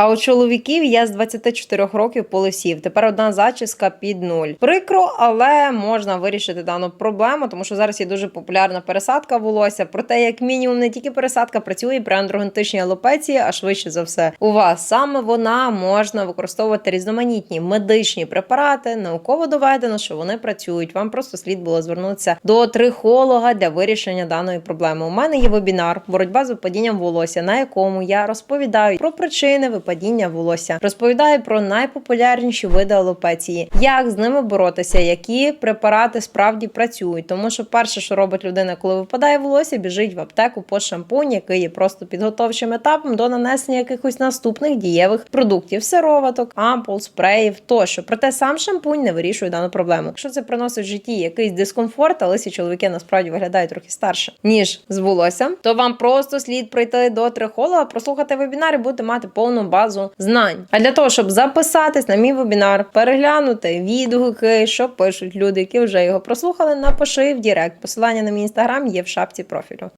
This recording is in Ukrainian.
А у чоловіків я з 24 років полисів. Тепер одна зачіска під нуль. Прикро, але можна вирішити дану проблему, тому що зараз є дуже популярна пересадка волосся. Проте, як мінімум, не тільки пересадка працює при андрогентичній алопеції, а швидше за все у вас саме вона можна використовувати різноманітні медичні препарати. Науково доведено, що вони працюють. Вам просто слід було звернутися до трихолога для вирішення даної проблеми. У мене є вебінар боротьба з випадінням волосся, на якому я розповідаю про причини випадіння волосся, розповідаю про найпопулярніші види алопеції, як з ними боротися, які препарати справді працюють. Тому що перше, що робить людина, коли випадає волосся, біжить в аптеку по шампунь, який є просто підготовчим етапом до нанесення якихось наступних дієвих продуктів, сироваток, ампул, спреїв тощо. Проте сам шампунь не вирішує дану проблему. Якщо це приносить в житті якийсь дискомфорт, але ці чоловіки насправді виглядають трохи старше ніж з волоссям, то вам просто слід прийти до трихолога, прослухати вебінар і будете мати повну базу знань. А для того, щоб записатись на мій вебінар, переглянути відгуки, що пишуть люди, які вже його прослухали, напиши в Дірект. Посилання на мій інстаграм є в шапці профілю.